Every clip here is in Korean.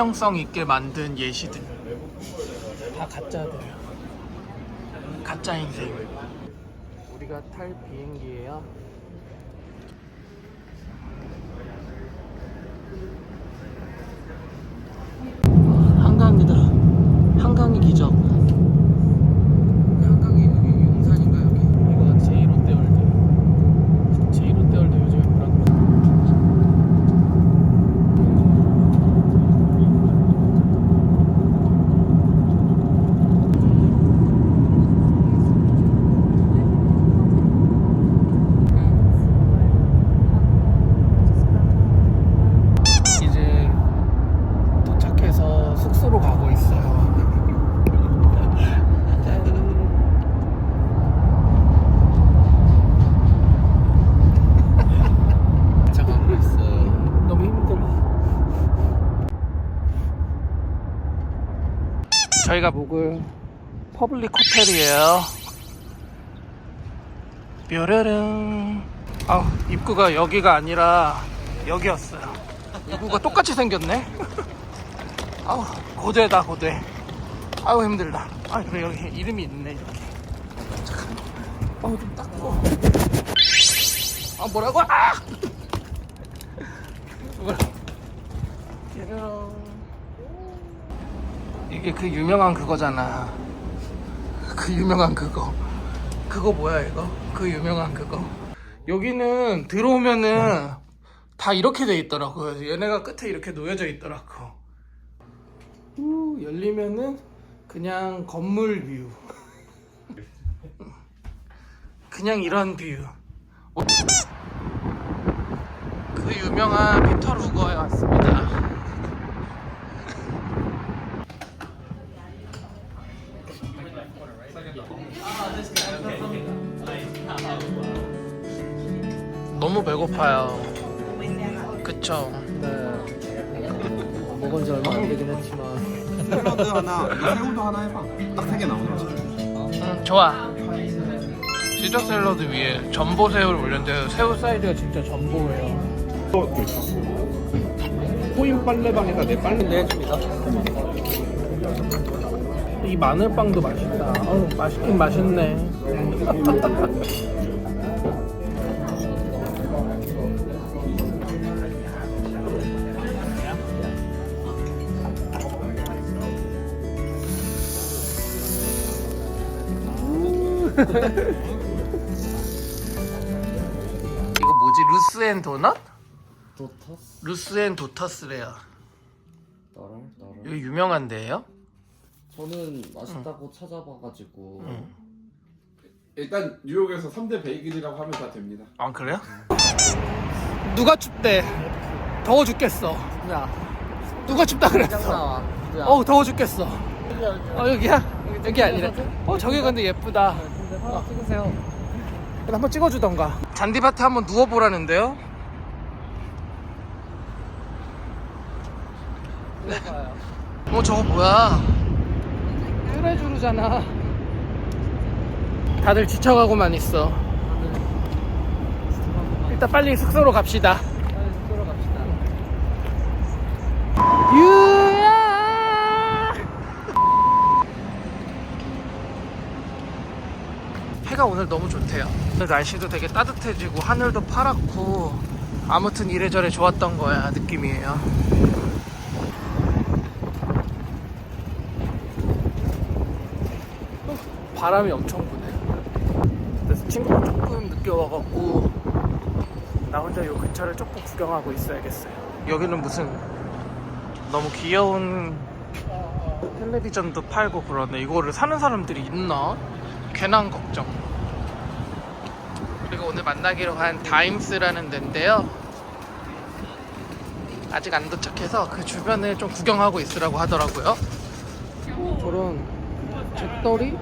진정성 있게 만든 예시들. 다 가짜들. 가짜 인생. 우리가 탈 비행기예요 한강이다 한강이 기적 한강이 여기 용산인가 여기 이거 제1롯데월드 제1롯데월드 요즘에 뭐라고 그러지? 이제 도착해서 숙소로 가고 있어요. 도착하고 있어요. 너무 힘들어. 저희가 묵을 퍼블릭 호텔이에요. 뾰르릉. 아 입구가 여기가 아니라 여기였어요. 입구가 똑같이 생겼네. 아우 고대다 고대. 아우 힘들다. 아 그래 여기 이름이 있네 이렇게. 아우 좀 닦고. 아 뭐라고? 아! 뭐라? 뾰로롱. 이게 그 유명한 그거잖아. 그 유명한 그거. 그거 뭐야 이거? 그 유명한 그거. 여기는 들어오면은 다 이렇게 돼 있더라고요. 얘네가 끝에 이렇게 놓여져 있더라고. 우, 열리면은 그냥 건물 뷰. 그냥 이런 뷰. 어? 그 유명한 피터 루거에 왔습니다. 너무 배고파요. 그쵸? 네. 먹은 지 얼마 안 되긴 했지만. 샐러드 하나, 새우도 하나 해봐. 딱 세 개 나오는 거지. 응, 좋아. 시저 샐러드 위에 전보 새우를 올렸는데 새우 사이즈가 진짜 전보예요. 코인 빨래방에다 내 빨래 내줍니다. 이 마늘빵도 맛있다. 어우, 맛있긴 맛있네. 이거 뭐지? 루스앤 도넛? 도터스? 루스앤 도터스래요. 너를 너를. 여기 유명한 데예요? 저는 맛있다고 찾아봐가지고. 일단 뉴욕에서 3대 베이글이라고 하면 다 됩니다. 아 그래요? 누가 춥대? 더워 죽겠어. 야, 누가 춥다 그랬어? 어우 더워 죽겠어. 어 여기야? 여기 아니래. 어 저기 근데 예쁘다. 어, 찍으세요. 한번 찍어주던가. 잔디밭에 한번 누워보라는데요? 어 저거 뭐야? 뚜레쥬르잖아. 다들 지쳐가고만 있어. 일단 빨리 숙소로 갑시다. 빨리 숙소로 갑시다. 유야. 해가 오늘 너무 좋대요. 날씨도 되게 따뜻해지고 하늘도 파랗고 아무튼 이래저래 좋았던 거야 느낌이에요. 바람이 엄청 부네. 그래서 친구가 조금 늦게 와갖고 나 혼자 요 근처를 조금 구경하고 있어야겠어요. 여기는 무슨 너무 귀여운 텔레비전도 팔고 그러네. 이거를 사는 사람들이 있나? 괜한 걱정. 오늘 만나기로 한 다임스라는 데인데요. 아직 안 도착해서 그 주변을 좀 구경하고 있으라고 하더라고요. 저런 잿더리?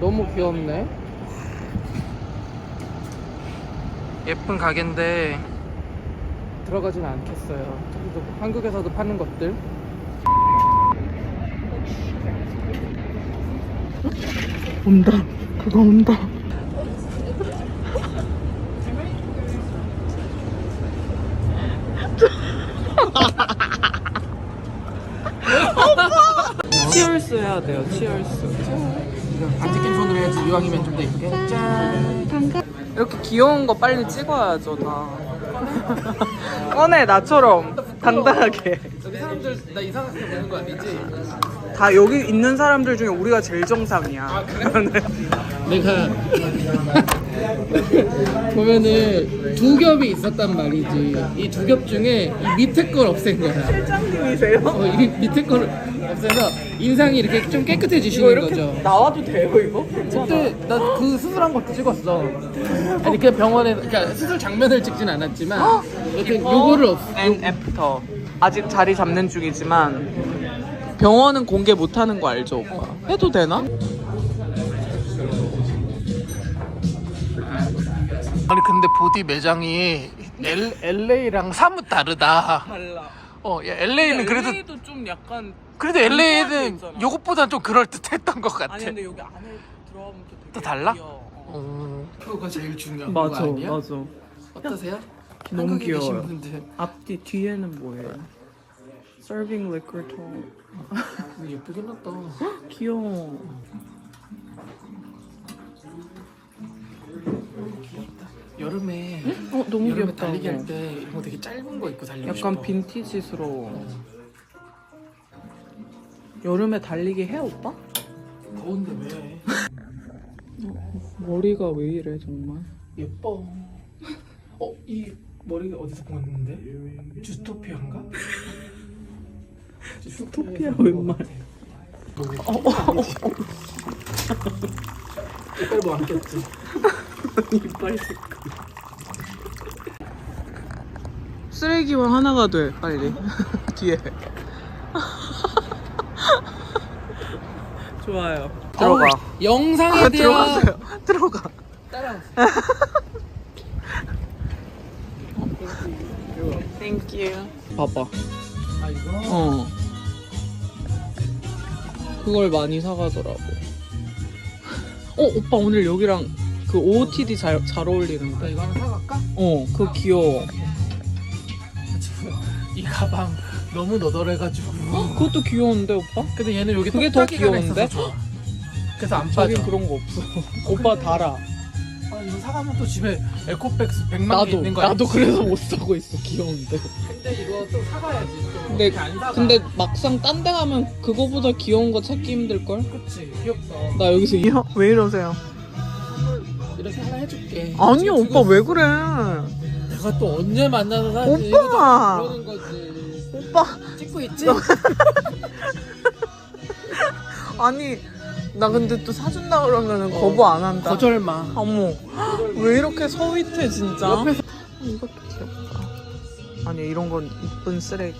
너무 귀엽네. 예쁜 가게인데 들어가진 않겠어요. 한국에서도 파는 것들. 온다. 그거 온다. 치얼스 해야 돼요. 치얼스. 안 찍힌 손으로 해야지 이왕이면 좀더 이쁘게 짠 이렇게 귀여운 거 빨리 찍어야죠 다. 꺼내 나처럼 당당하게. 여기 사람들 나 이상하게 보는 거 아니지? 다 여기 있는 사람들 중에 우리가 제일 정상이야. 내가 보면은 두 겹이 있었단 말이지 이 두 겹 중에 이 밑에 걸 없앤 거야 실장님이세요? 어, 이 밑에 거를 없애서 인상이 이렇게 좀 깨끗해지시는 거죠 나와도 돼요 이거? 그때 나 그 수술한 것도 찍었어. 아니 그 병원에 그러니까 수술 장면을 찍진 않았지만 여튼 요거를 없. 앤 애프터. 아직 자리 잡는 중이지만 병원은 공개 못하는 거 알죠 오빠? 해도 되나? 아니 근데 보디 매장이 L, LA랑 사뭇 다르다. 달라. 어, 야, LA는 그래도 LA도 좀 약간 그래도 게 LA는. 요것보단 좀 그럴 듯했던 것 같아. 아니 근데 여기 안에 들어가면 또 되게 또 달라? 귀여워. 어, 그거가 제일 중요한 맞아 거 아니야? 맞아. 어떠세요? 너무 한국에 계신 귀여워요. 분들 앞뒤 뒤에는 뭐예요? Serving liquor tall. 예쁘긴 하다. 귀여워. 여름에 어 너무 여름에 귀엽다. 달리기 이거. 할때 이런 거 되게 짧은 거 입고 달리고 약간 싶어. 빈티지스러워. 여름에 달리기 해 오빠? 더운데 왜? 머리가 왜 이래 정말? 예뻐. 어, 이 머리 어디서 봤는데? 주토피아인가? 주토피아 웬 말? 어, 어, 어, 이빨 뭐안 꼈지? 이빨 색깔. 쓰레기와 하나가 돼 빨리 뒤에. 좋아요. 들어가. 영상에 아, 대한 들어가세요. 들어가. Thank you. 봐봐. 아 이거 어. 그걸 많이 사가더라고. 어, 오빠 오늘 여기랑 그 OOTD 잘, 잘나 어울리는데. 이거 하나 사갈까? 어, 그거 귀여워. 이 가방 너무 너덜해가지고. 그것도 귀여운데, 오빠? 근데 얘는 여기 그게 더 똑딱이가 귀여운데? 있어서 좋아. 그래서 안 빠져. 저긴 그런 거 없어. 오빠 달아. 아, 이거 사가면 또 집에 에코백스 100만 개 나도, 있는 거 나도? 그래서 못 사고 있어. 귀여운데. 근데 이거 또 사가야지. 또 근데, 이렇게 안 사가. 근데 막상 딴 데 가면 그거보다 귀여운 거 찾기 힘들 걸? 그치 귀엽다. 나 여기서 이, 왜 이러세요? 이렇게 하나 해줄게. 아니요, 지금 오빠 왜 그래? 내가 또 언제 만나서 사지? 오빠! 이러다 그러는 거지. 오빠, 찍고 있지? 아니, 나 근데 또 사준다 그러면 거부 안 한다. 거절마. 어머, 왜 이렇게 서윗해 진짜? 옆에서 이것도 귀엽다. 아니 이런 건 이쁜 쓰레기.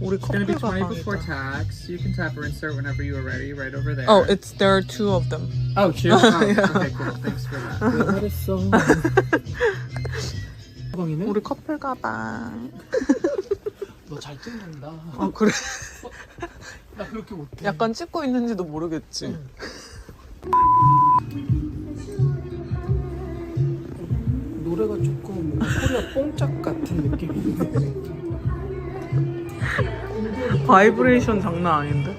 우리 It's gonna be 커플 20 before 가방이다. tax. You can tap or insert whenever you are ready, right over there. Oh, it's there are two of them. oh, two? Oh, okay, cool. Thanks for that. 잘했어. 가방이네? 우리 커플 가방. 너 잘 찍는다. 아 그래? 나 그렇게 못해. 약간 찍고 있는지도 모르겠지. 노래가 조금 코리아 뽕짝 같은 느낌인데. 바이브레이션 장난 아닌데?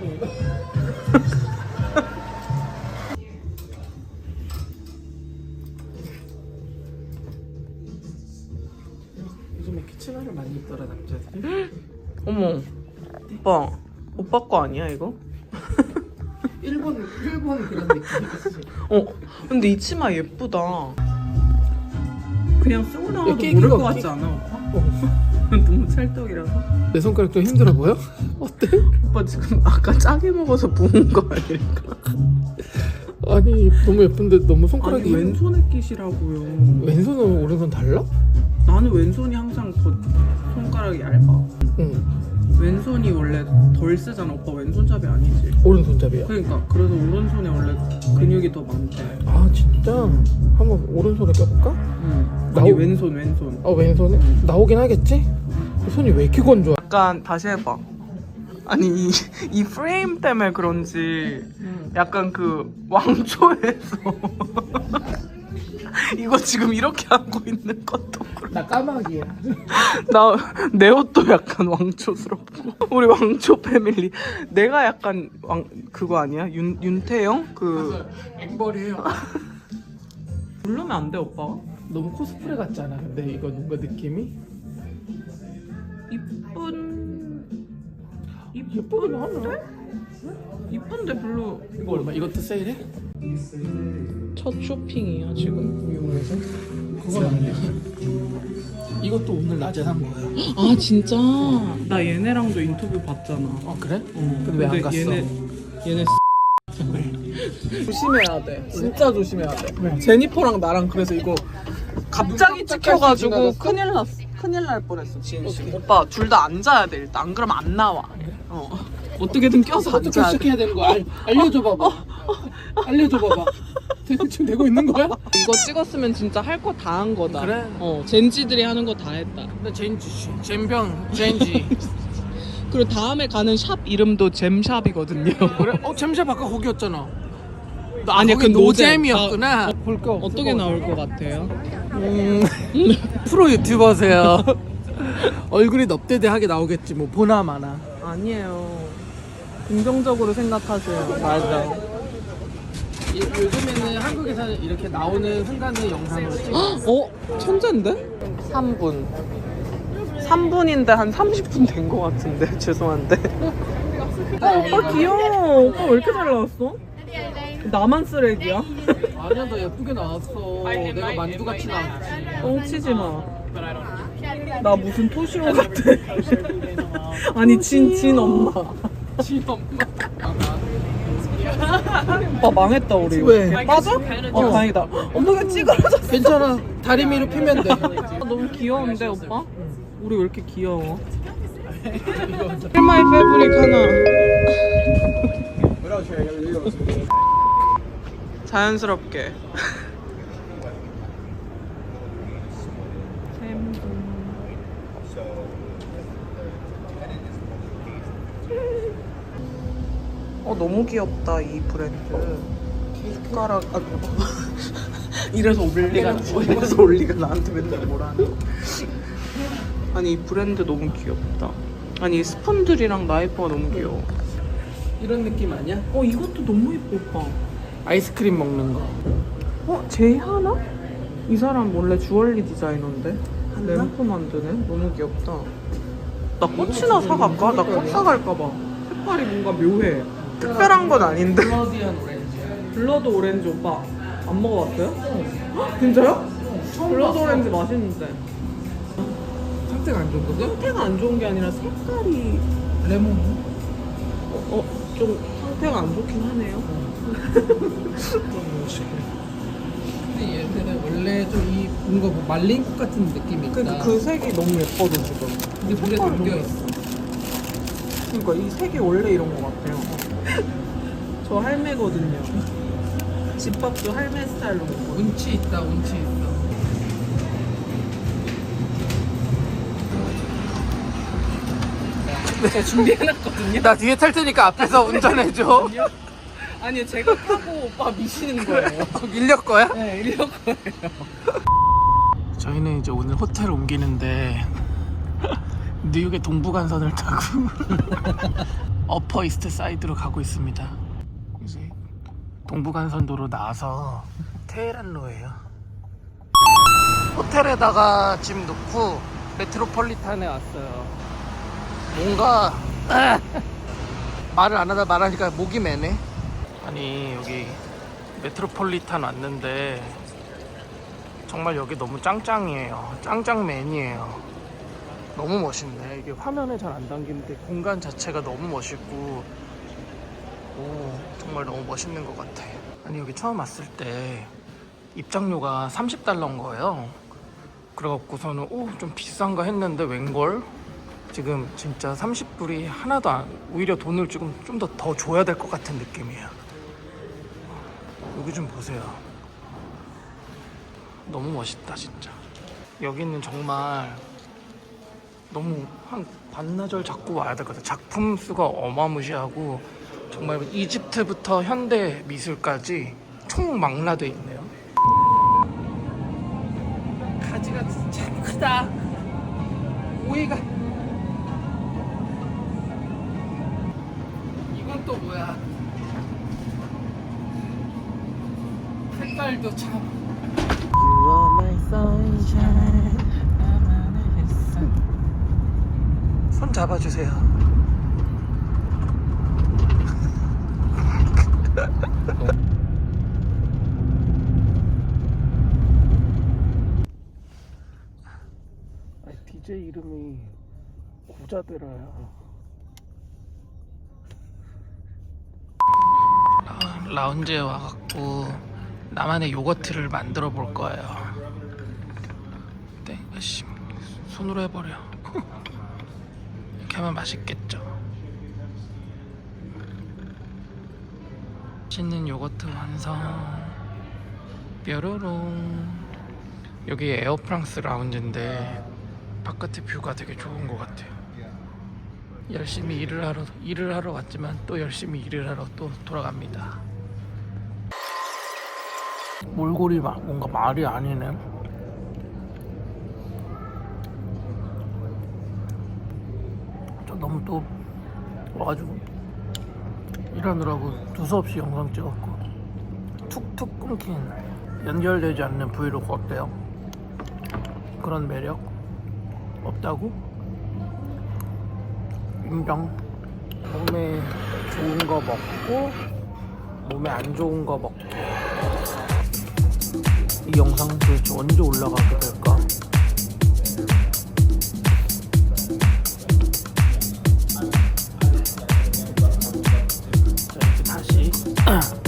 요즘에 키치마를 많이 입더라 남자들이. 어머, 오빠, 오빠 거 아니야 이거? 일본 일본 그런 느낌이지. 어, 근데 이 치마 예쁘다. 그냥 쓰고 나와도 깨기가 모를 것? 같지 않아 오빠? 너무 찰떡이라서. 내 손가락 좀 힘들어 보여? 어때? 오빠 지금 아까 짜게 먹어서 부은 거 아닐까? 아니 너무 예쁜데 너무 손가락이 아니 왼손에 끼시라고요. 왼손은 오른손 달라? 왼손이 항상 더 손가락이 얇아. 응 왼손이 원래 덜 쓰잖아. 오빠 왼손잡이 아니지? 오른손잡이야. 그러니까 그래서 오른손에 원래 근육이 더 많대. 아 진짜? 한번 오른손에 껴볼까? 응. 아니 나오- 왼손 왼손. 아 왼손에? 나오긴 하겠지? 손이 왜 이렇게 건조해? 약간 다시 해봐. 아니 이, 이 프레임 때문에 그런지 약간 그 왕초에서 이거 지금 이렇게 하고 있는 것도 그렇고 나 까마귀야. 나내 옷도 약간 왕초스럽고 우리 왕초 패밀리 내가 약간 왕 그거 아니야 윤 윤태영 그 앵벌이에요. 부르면 안 돼 오빠 너무 코스프레 같잖아. 근데 이거 뭔가 느낌이 이쁜 예쁘긴 하네. 이쁜데 별로 이거 얼마? 이것도 세일해? 첫 쇼핑이야 지금 미국에서? 그건 아니지. 이것도 오늘 낮에 산 거예요. 아 진짜 나 얘네랑도 인터뷰 봤잖아 어 그래? 어, 근데 왜 안 갔어? 얘네 얘네 조심해야 돼 진짜 조심해야 돼 왜? 제니퍼랑 나랑 그래서 이거 갑자기 찍혀가지고? 큰일 났어 큰일 날 뻔했어 진심 오빠 둘 다 앉아야 돼 일단 안 그러면 안 나와 어. 어떻게든 껴서 어떻게 앉아야 시작해야 되는 거야? 알, 알려줘 봐봐. 알려줘 봐봐. 지금 되고 있는 거야? 이거 찍었으면 진짜 할 거 다 한 거다 그래. 어 젠지들이 하는 거 다 했다 나 젠지 씨. 젠병 젠지. 그리고 다음에 가는 샵 이름도 잼샵이거든요 그래? 어 잼샵 아까 거기였잖아. 아니야 거기 그 노잼이었구나. 볼거 없어. 어떻게 나올 것 같아요? 음, 프로 유튜버세요. 얼굴이 넙대대하게 나오겠지 뭐 보나 마나. 아니에요. 긍정적으로 생각하세요. 맞아. 이- 요즘에는 한국에서 이렇게 나오는 순간의 영상을 찍어. 어? 천재인데? 3분. 3분인데 한 30분 된 것 같은데 죄송한데. 어, 오빠 귀여워. 오빠 왜 이렇게 잘 나왔어? 나만 쓰레기야? 아니야 너 예쁘게 나왔어. 내가 만두같이 나왔지. 뻥치지 마. 나 무슨 토시오 같아. 아니 진 진 엄마. 지 엄마. 오빠 망했다 우리. 왜? 빠져? 어 다행이다. 엉덩이가 찌그러졌어. 괜찮아. 다리 미로 피면 돼. 너무 귀여운데 오빠? 우리 왜 이렇게 귀여워? 헬마이 패브릭 하나 자연스럽게 어 너무 귀엽다 이 브랜드 숟가락 아 이래서 올리가 이래서 올리가 나한테 맨날 뭐라는 거 아니 이 브랜드 너무 귀엽다 아니 이 스푼들이랑 나이프가 너무 귀여워 이런 느낌 아니야? 어 이것도 너무 예뻐 오빠 아이스크림 먹는 거. 어? 제이 하나? 이 사람 원래 주얼리 디자이너인데 램프 만드네? 너무 귀엽다 나 꽃이나 사갈까? 나 꽃 사갈까봐 색깔이 뭔가 묘해 특별한 건 아닌데 블러디한 오렌지. 블러드 오렌지 오빠 안 먹어봤어요? 헉, 진짜요? 블러드 오렌지 맛있는데 상태가 안 좋거든? 상태가 안 좋은 게 아니라 색깔이 레몬. 어, 어, 좀 상태가 안 좋긴 하네요. 근데 얘들은 원래 좀이 뭔가 뭐 말린 꽃 같은 느낌이 있다. 그, 그 색이 너무 예뻐져 지금. 근데 물에 색깔이 담겨 너무 있어. 그러니까 이 색이 원래 이런 것 같아요. 저 할매거든요. 집밥도 할매 스타일로 먹고. 운치 있다, 운치 있어. 제가 준비해놨거든요. 나 뒤에 탈 테니까 앞에서 운전해줘. 아니 제가 타고 오빠 미시는 거예요. 밀려 거야? 네, 이럴 거예요. 저희는 이제 오늘 호텔 옮기는데 뉴욕의 동부간선을 타고 어퍼 이스트 사이드로 가고 있습니다. 이제 동부간선도로 나와서 테헤란로예요. 호텔에다가 짐 놓고 메트로폴리탄에 왔어요. 뭔가 말을 안 하다 말하니까 목이 매네. 아니 여기 메트로폴리탄 왔는데 정말 여기 너무 짱짱이에요. 짱짱맨이에요. 너무 멋있네. 이게 화면에 잘 안 담기는데 공간 자체가 너무 멋있고, 오, 정말 너무 멋있는 것 같아. 아니, 여기 처음 왔을 때 입장료가 30달러인 거예요. 그래갖고서는, 오, 좀 비싼가 했는데, 웬걸? 지금 진짜 30불이 하나도 안, 오히려 돈을 조금 좀 더 더 줘야 될 것 같은 느낌이에요. 여기 좀 보세요. 너무 멋있다 진짜 여기는 정말 너무 한 반나절 잡고 와야 되거든 작품 수가 어마무시하고 정말 이집트부터 현대 미술까지 총망라돼 있네요 강아지가 참 크다. 오이가. 이건 또 뭐야? 색깔도 참. You are my sunshine. 나만의 햇살. 손 잡아주세요. DJ 이름이 구자대라야. 라운지에 와갖고 나만의 요거트를 만들어 볼 거예요. 네, 씨, 손으로 해버려. 이렇게 하면 맛있겠죠. 맛있는 요거트 완성. 뾰로롱. 여기 에어프랑스 라운지인데 바깥의 뷰가 되게 좋은 것 같아요. 열심히 일을 하러 일을 하러 왔지만 또 열심히 일을 하러 또 돌아갑니다. 몰골이 막 뭔가 말이 아니네. 저 너무 또 와가지고 일하느라고 두서없이 영상 찍었고 툭툭 끊긴 연결되지 않는 브이로그 어때요? 그런 매력 없다고? 인정 몸에 좋은 거 먹고 몸에 안 좋은 거 먹고 이 영상 도대체 언제 올라가게 될까? Uh.